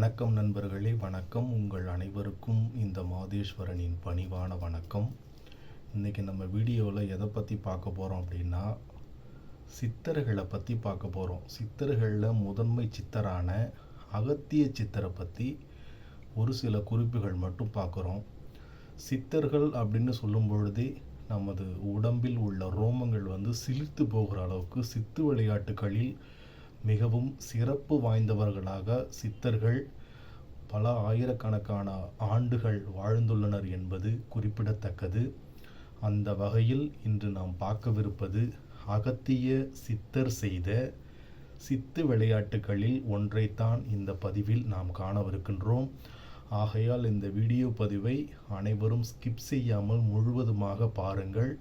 வணக்கம் நண்பர்களே வணக்கம். உங்கள் அனைவருக்கும் இந்த மாதேஸ்வரனின் பணிவான வணக்கம். இன்றைக்கி நம்ம வீடியோவில் எதை பற்றி பார்க்க போகிறோம் அப்படின்னா சித்தர்களை பற்றி பார்க்க போகிறோம் சித்தர்களில் முதன்மை சித்தரான அகத்திய சித்தரை பற்றி ஒரு சில குறிப்புகள் மட்டும் பார்க்குறோம். சித்தர்கள் அப்படின்னு சொல்லும் பொழுதே நமது உடம்பில் உள்ள ரோமங்கள் வந்து சிலிர்த்து போகிற அளவுக்கு சித்து விளையாட்டுகளில் மிகவும் சிறப்பு வாய்ந்தவர்களாக சித்தர்கள் பல ஆயிரக்கணக்கான ஆண்டுகள் வாழ்ந்துள்ளனர் என்பது குறிப்பிடத்தக்கது. அந்த வகையில் இன்று நாம் பார்க்கவிருப்பது அகத்திய சித்தர் செய்த சித்து விளையாட்டுகளில் ஒன்றைத்தான் இந்த பதிவில் நாம் காணவிருக்கின்றோம். ஆகையால் இந்த வீடியோ பதிவை அனைவரும் ஸ்கிப் செய்யாமல் முழுவதுமாக பாருங்கள்.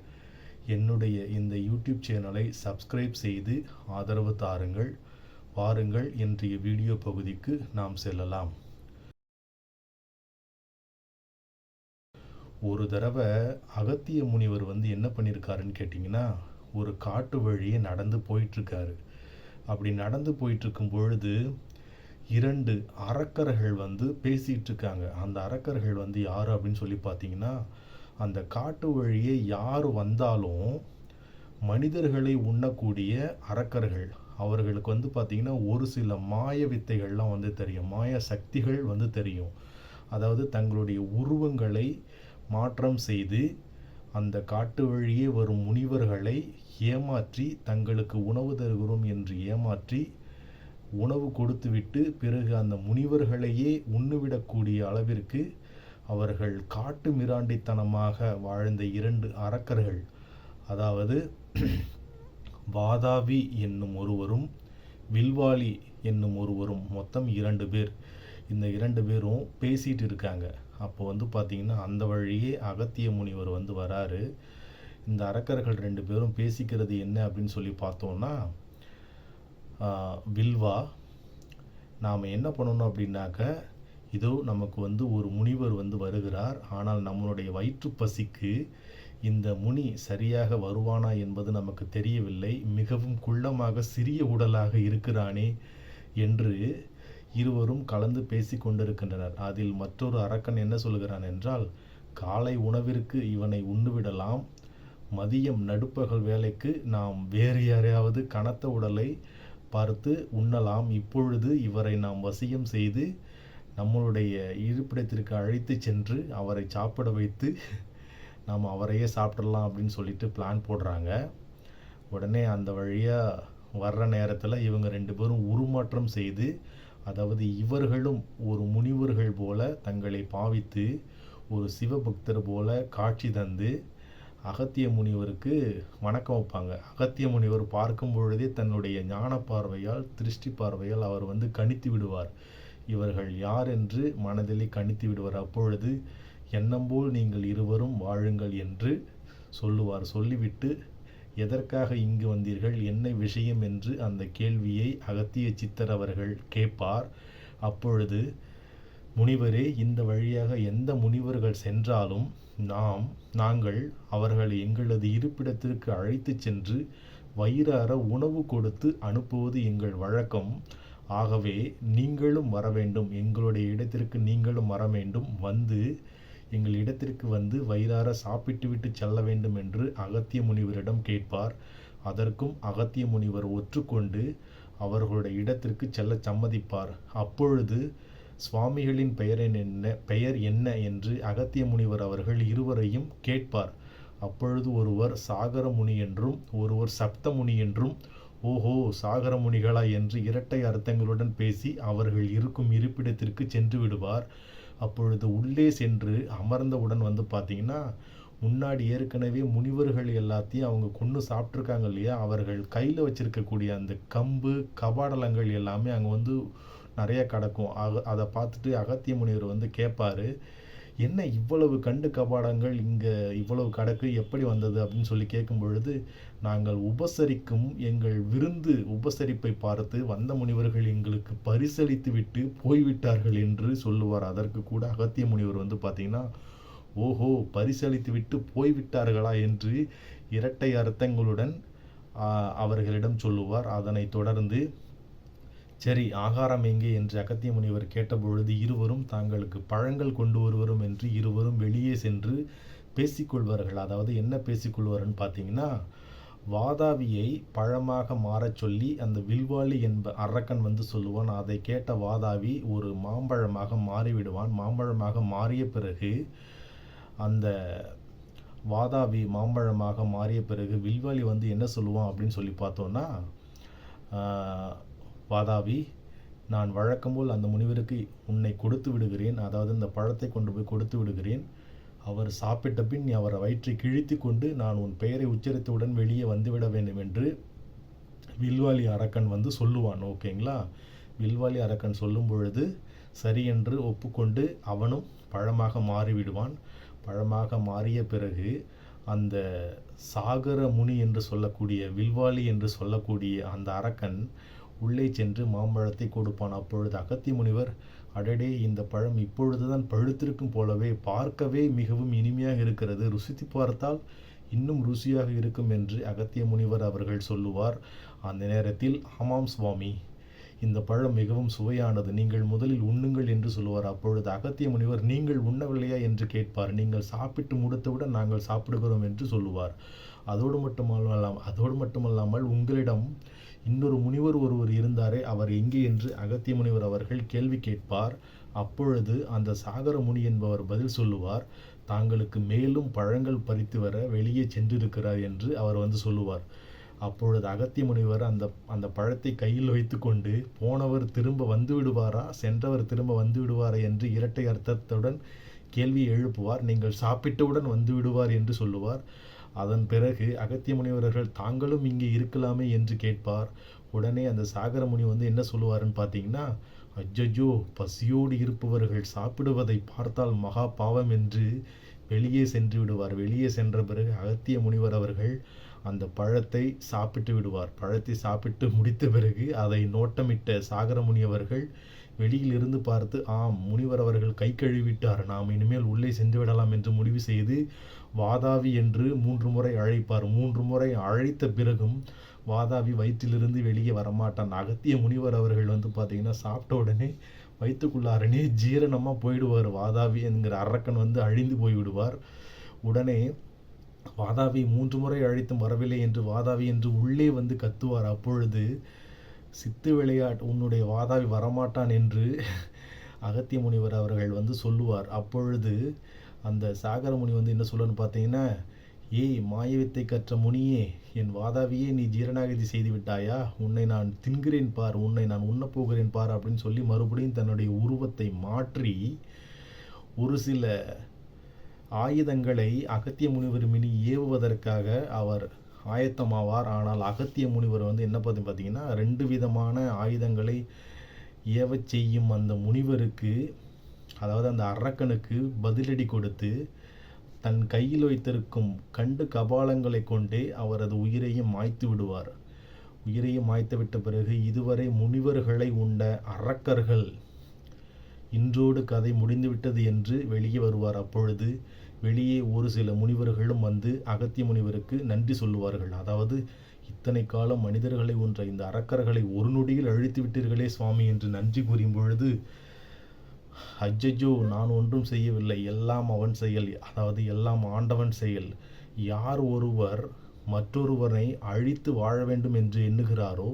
என்னுடைய இந்த யூடியூப் சேனலை சப்ஸ்கிரைப் செய்து ஆதரவு தாருங்கள். வாருங்கள் இன்றைய வீடியோ பகுதிக்கு நாம் செல்லலாம். ஒரு தடவை அகத்திய முனிவர் வந்து என்ன பண்ணியிருக்காருன்னு கேட்டிங்கன்னா ஒரு காட்டு வழியே நடந்து போயிட்டுருக்காரு. அப்படி நடந்து போயிட்டுருக்கும் பொழுது இரண்டு அரக்கர்கள் வந்து பேசிகிட்டு இருக்காங்க அந்த அரக்கர்கள் வந்து யார் அப்படின்னு சொல்லி பார்த்தீங்கன்னா அந்த காட்டு வழியே யார் வந்தாலும் மனிதர்களை உண்ணக்கூடிய அரக்கர்கள். அவர்களுக்கு வந்து பார்த்திங்கன்னா ஒரு சில மாய வித்தைகள்லாம் வந்து தெரியும். மாய சக்திகள் வந்து தெரியும். அதாவது தங்களுடைய உருவங்களை மாற்றம் செய்து அந்த காட்டு வழியே வரும் முனிவர்களை ஏமாற்றி தங்களுக்கு உணவு தருகிறோம் என்று ஏமாற்றி உணவு கொடுத்துவிட்டு பிறகு அந்த முனிவர்களையே உண்ணுவிடக்கூடிய அளவிற்கு அவர்கள் காட்டு மிராண்டித்தனமாக வாழ்ந்த இரண்டு அரக்கர்கள். அதாவது வாதாவி என்னும் ஒருவரும் வில்வாலி என்னும் ஒருவரும் மொத்தம் இரண்டு பேர். இந்த இரண்டு பேரும் பேசிகிட்டு இருக்காங்க. அப்போ வந்து பார்த்திங்கன்னா அந்த வழியே அகத்திய முனிவர் வந்து வராரு. இந்த அரக்கர்கள் ரெண்டு பேரும் பேசிக்கிறது என்ன அப்படின்னு சொல்லி பார்த்தோன்னா வில்வா நாம் என்ன பண்ணணும் அப்படின்னாக்க இதோ நமக்கு வந்து ஒரு முனிவர் வந்து வருகிறார். ஆனால் நம்மளுடைய வயிற்று பசிக்கு இந்த முனி சரியாக வருவானா என்பது நமக்கு தெரியவில்லை. மிகவும் குள்ளமாக சிறிய உடலாக இருக்கிறானே என்று இருவரும் கலந்து பேசி கொண்டிருக்கின்றனர். அதில் மற்றொரு அரக்கன் என்ன சொல்கிறான் என்றால் காலை உணவிற்கு இவனை உண்டுவிடலாம் மதியம் நடுப்பகல் வேலைக்கு நாம் வேறு யாரையாவது கனத்த உடலை பார்த்து உண்ணலாம். இப்பொழுது இவரை நாம் வசியம் செய்து நம்மளுடைய இருப்பிடத்திற்கு அழைத்து சென்று அவரை சாப்பிட வைத்து நாம் அவரையே சாப்பிடலாம் அப்படின்னு சொல்லிட்டு பிளான் போடுறாங்க. உடனே அந்த வழியாக வர்ற நேரத்தில் இவங்க ரெண்டு பேரும் உருமாற்றம் செய்து அதாவது இவர்களும் ஒரு முனிவர்கள் போல தங்களை பாவித்து ஒரு சிவபக்தர் போல காட்சி தந்து அகத்திய முனிவருக்கு வணக்கம் வைப்பாங்க. அகத்திய முனிவர் பார்க்கும் பொழுதே தன்னுடைய ஞான பார்வையால் திருஷ்டி பார்வையால் அவர் வந்து கணித்து விடுவார். இவர்கள் யார் என்று மனதிலே கணித்து விடுவார். அப்பொழுது எண்ணம்போல் நீங்கள் இருவரும் வாழுங்கள் என்று சொல்லுவார். சொல்லிவிட்டு எதற்காக இங்கு வந்தீர்கள்? என்ன விஷயம்? என்று அந்த கேள்வியை அகத்திய சித்தர் அவர்கள் கேட்பார். அப்பொழுது முனிவரே இந்த வழியாக எந்த முனிவர்கள் சென்றாலும் நாம் நாங்கள் அவர்களை எங்களது இருப்பிடத்திற்கு அழைத்து சென்று வயிறார உணவு கொடுத்து அனுப்புவது எங்கள் வழக்கம். ஆகவே நீங்களும் வர வேண்டும். எங்களுடைய இடத்திற்கு நீங்களும் வர வேண்டும். வந்து எங்கள் இடத்திற்கு வந்து வயிறார சாப்பிட்டுவிட்டு செல்ல வேண்டும் என்று அகத்திய முனிவரிடம் கேட்பார். அதற்கும் அகத்திய முனிவர் ஒற்றுக்கொண்டு அவர்களுடைய இடத்திற்கு செல்ல சம்மதிப்பார். அப்பொழுது சுவாமிகளின் பெயர் என்ன பெயர் என்ன என்று அகத்திய முனிவர் அவர்கள் இருவரையும் கேட்பார். அப்பொழுது ஒருவர் சாகரமுனி என்றும் ஒருவர் சப்தமுனி என்றும் ஓஹோ சாகரமுனிகளா என்று இரட்டை அர்த்தங்களுடன் பேசி அவர்கள் இருக்கும் இருப்பிடத்திற்கு சென்று விடுவார். அப்பொழுது உள்ளே சென்று அமர்ந்தவுடன் வந்து பார்த்தீங்கன்னா முன்னாடி ஏற்கனவே முனிவர்கள் எல்லாத்தையும் அவங்க கொண்டு சாப்பிட்ருக்காங்க இல்லையா? அவர்கள் கையில் வச்சுருக்கக்கூடிய அந்த கம்பு கபாடலங்கள் எல்லாமே அங்கே வந்து நிறைய கிடக்கும். அக அதை பார்த்துட்டு அகத்திய முனிவர் வந்து கேட்பார் என்ன இவ்வளவு கண்டு கபாடங்கள் இங்கே இவ்வளவு கடக்கு எப்படி வந்தது அப்படின்னு சொல்லி கேட்கும் பொழுது நாங்கள் உபசரிக்கும் எங்கள் விருந்து உபசரிப்பை பார்த்து வந்த முனிவர்கள் எங்களுக்கு பரிசளித்து விட்டு போய்விட்டார்கள் என்று சொல்லுவார். அதற்கு கூட அகத்திய முனிவர் வந்து பார்த்தீங்கன்னா ஓஹோ பரிசளித்து விட்டு போய்விட்டார்களா? என்று இரட்டை அர்த்தங்களுடன் அவர்களிடம் சொல்லுவார். அதனை தொடர்ந்து சரி ஆகாரம் எங்கே? என்று அகத்திய முனிவர் கேட்டபொழுது இருவரும் தாங்களுக்கு பழங்கள் கொண்டு வருவரும் என்று இருவரும் வெளியே சென்று பேசிக்கொள்வார்கள். அதாவது என்ன பேசிக்கொள்வார்னு பார்த்தீங்கன்னா வாதாவியை பழமாக மாறச் சொல்லி அந்த வில்வாளி என்ப அரக்கன் வந்து சொல்லுவான் அதை கேட்ட வாதாவி ஒரு மாம்பழமாக மாறிவிடுவான். மாம்பழமாக மாறிய பிறகு அந்த வாதாவி மாம்பழமாக மாறிய பிறகு வில்வாளி வந்து என்ன சொல்லுவான் அப்படின்னு சொல்லி பார்த்தோன்னா வாதாபி நான் வழக்கம்போல் அந்த முனிவருக்கு உன்னை கொடுத்து விடுகிறேன். அதாவது இந்த பழத்தை கொண்டு போய் கொடுத்து விடுகிறேன். அவர் சாப்பிட்ட பின் நீ அவரை வயிற்றை கிழித்து கொண்டு நான் உன் பெயரை உச்சரித்தவுடன் வெளியே வந்துவிட வேண்டும் என்று வில்வாலி அரக்கன் வந்து சொல்லுவான். ஓகேங்களா? வில்வாலி அரக்கன் சொல்லும் பொழுது சரி என்று ஒப்புக்கொண்டு அவனும் பழமாக மாறிவிடுவான். பழமாக மாறிய பிறகு அந்த சாகர முனி என்று சொல்லக்கூடிய வில்வாலி என்று சொல்லக்கூடிய அந்த அரக்கன் உள்ளே சென்று மாம்பழத்தை கொடுப்பான். அப்பொழுது அகத்தி முனிவர் அடடே இந்த பழம் இப்பொழுதுதான் பழுத்திருக்கும் போலவே பார்க்கவே மிகவும் இனிமையாக இருக்கிறது. ருசித்து பார்த்தால் இன்னும் ருசியாக இருக்கும் என்று அகத்திய முனிவர் அவர்கள் சொல்லுவார். அந்த நேரத்தில் ஆமாம் சுவாமி இந்த பழம் மிகவும் சுவையானது. நீங்கள் முதலில் உண்ணுங்கள் என்று சொல்லுவார். அப்பொழுது அகத்திய முனிவர் நீங்கள் உண்ணவில்லையா என்று கேட்பார். நீங்கள் சாப்பிட்டு முடித்தவுடன் நாங்கள் சாப்பிடுகிறோம் என்று சொல்லுவார். அதோடு மட்டுமல்லாமல் அதோடு மட்டுமல்லாமல் உங்களிடம் இன்னொரு முனிவர் ஒருவர் இருந்தாரே அவர் எங்கே என்று அகத்திய முனிவர் அவர்கள் கேள்வி கேட்பார். அப்பொழுது அந்த சாகர முனி என்பவர் பதில் சொல்லுவார் தாங்களுக்கு மேலும் பழங்கள் பறித்து வர வெளியே சென்றிருக்கிறார் என்று அவர் வந்து சொல்லுவார். அப்பொழுது அகத்திய முனிவர் அந்த அந்த பழத்தை கையில் வைத்துக்கொண்டு போனவர் திரும்ப வந்து விடுவாரா? சென்றவர் திரும்ப வந்து விடுவாரா? என்று இரட்டை அர்த்தத்துடன் கேள்வி எழுப்புவார். நீங்கள் சாப்பிட்டவுடன் வந்து விடுவார் என்று சொல்லுவார். அதன் பிறகு அகத்திய முனிவர்கள் தாங்களும் இங்கே இருக்கலாமே என்று கேட்பார். உடனே அந்த சாகர முனி வந்து என்ன சொல்லுவாருன்னு பார்த்தீங்கன்னா அஜ்ஜோ பசியோடு இருப்பவர்கள் சாப்பிடுவதை பார்த்தால் மகா பாவம் என்று வெளியே சென்று விடுவார். வெளியே சென்ற பிறகு அகத்திய முனிவர் அவர்கள் அந்த பழத்தை சாப்பிட்டு விடுவார். பழத்தை சாப்பிட்டு முடித்த பிறகு அதை நோட்டமிட்ட சாகரமுனி அவர்கள் வெளியில் இருந்து பார்த்து ஆம் முனிவர் அவர்கள் கை கழுவிட்டார். நாம் இனிமேல் உள்ளே சென்று விடலாம் என்று முடிவு செய்து வாதாவி என்று மூன்று முறை அழைப்பார். மூன்று முறை அழைத்த பிறகும் வாதாவி வயிற்றிலிருந்து வெளியே வரமாட்டான். அகத்திய முனிவர் அவர்கள் வந்து பார்த்தீங்கன்னா சாப்பிட்ட உடனே வயிற்றுக்குள்ளாரனே ஜீரணமாக போயிடுவார். வாதாவி என்கிற அரக்கன் வந்து அழிந்து போய்விடுவார். உடனே வாதாவி மூன்று முறை அழைத்தும் வரவில்லை என்று வாதாவி என்று உள்ளே வந்து கத்துவார். அப்பொழுது சித்து விளையாட்டு உன்னுடைய வாதாவி வரமாட்டான் என்று அகத்திய முனிவர் அவர்கள் வந்து சொல்லுவார். அப்பொழுது அந்த சாகர முனி வந்து என்ன சொல்லணும்னு பார்த்தீங்கன்னா ஏய் மாயவித்தை கற்ற முனியே என் வாதாவியே நீ ஜீரணாகதி செய்து விட்டாயா? உன்னை நான் தின்கிறேன் பார் உன்னை நான் உண்ணப் போகிறேன் பார் அப்படின்னு சொல்லி மறுபடியும் தன்னுடைய உருவத்தை மாற்றி ஒரு சில ஆயுதங்களை அகத்திய முனிவர் மினி ஏவுவதற்காக அவர் ஆயத்தமாவார். ஆனால் அகத்திய முனிவர் வந்து என்ன பார்த்து பார்த்தீங்கன்னா ரெண்டு விதமான ஆயுதங்களை ஏவச் செய்யும் அந்த முனிவருக்கு அதாவது அந்த அரக்கனுக்கு பதிலடி கொடுத்து தன் கையில் வைத்திருக்கும் கண்டு கபாலங்களை கொண்டே அவரது உயிரையும் மாய்த்து விடுவார். உயிரையும் மாய்த்து விட்ட பிறகு இதுவரை முனிவர்களை உண்ட அரக்கர்கள் இன்றோடு கதை முடிந்துவிட்டது என்று வெளியே வருவார். அப்பொழுது வெளியே ஒரு சில முனிவர்களும் வந்து அகத்திய முனிவருக்கு நன்றி சொல்லுவார்கள். அதாவது இத்தனை காலம் மனிதர்களை ஒன்ற இந்த அரக்கர்களை ஒரு நொடியில் அழித்து விட்டீர்களே சுவாமி என்று நன்றி கூறும் பொழுது அஜ்ஜோ நான் ஒன்றும் செய்யவில்லை. எல்லாம் அவன் செயல். அதாவது எல்லாம் ஆண்டவன் செயல். யார் ஒருவர் மற்றொருவரை அழித்து வாழ வேண்டும் என்று எண்ணுகிறாரோ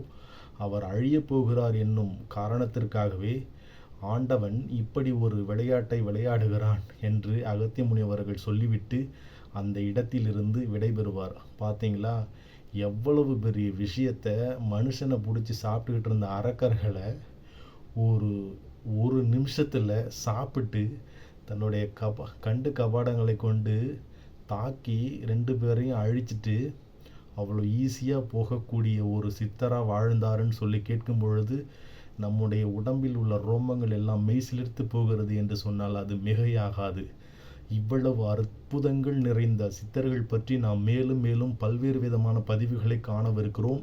அவர் அழியப் போகிறார் என்னும் காரணத்திற்காகவே ஆண்டவன் இப்படி ஒரு விளையாட்டை விளையாடுகிறான் என்று அகத்திய முனிவர்கள் சொல்லிவிட்டு அந்த இடத்திலிருந்து விடைபெறுவார். பார்த்தீங்களா? எவ்வளவு பெரிய விஷயத்த மனுஷனை பிடிச்சி சாப்பிட்டுக்கிட்டு இருந்த அரக்கர்களை ஒரு ஒரு நிமிஷத்தில் சாப்பிட்டு தன்னுடைய கப கண்டு கபாடங்களை கொண்டு தாக்கி ரெண்டு பேரையும் அழிச்சிட்டு அவ்வளோ ஈஸியாக போகக்கூடிய ஒரு சித்தராக வாழ்ந்தாருன்னு சொல்லி கேட்கும் பொழுது நம்முடைய உடம்பில் உள்ள ரோமங்கள் எல்லாம் மெய்சிலிர்த்து போகிறது என்று சொன்னால் அது மிகையாகாது. இவ்வளவு அற்புதங்கள் நிறைந்த சித்தர்கள் பற்றி நாம் மேலும் மேலும் பல்வேறு விதமான பதிவுகளை காணவிருக்கிறோம்.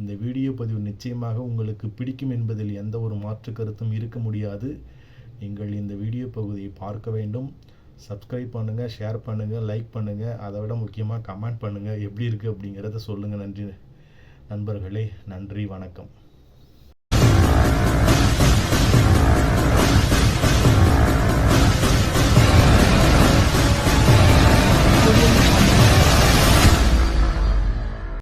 இந்த வீடியோ பதிவு நிச்சயமாக உங்களுக்கு பிடிக்கும் என்பதில் எந்த ஒரு மாற்று கருத்தும் இருக்க முடியாது. நீங்கள் இந்த வீடியோ பகுதியை பார்க்க வேண்டும். சப்ஸ்கிரைப் பண்ணுங்கள் ஷேர் பண்ணுங்கள் லைக் பண்ணுங்கள் அதை விட முக்கியமாக கமெண்ட் பண்ணுங்கள் எப்படி இருக்குது அப்படிங்கிறத சொல்லுங்கள் நன்றி. நண்பர்களே நன்றி வணக்கம்.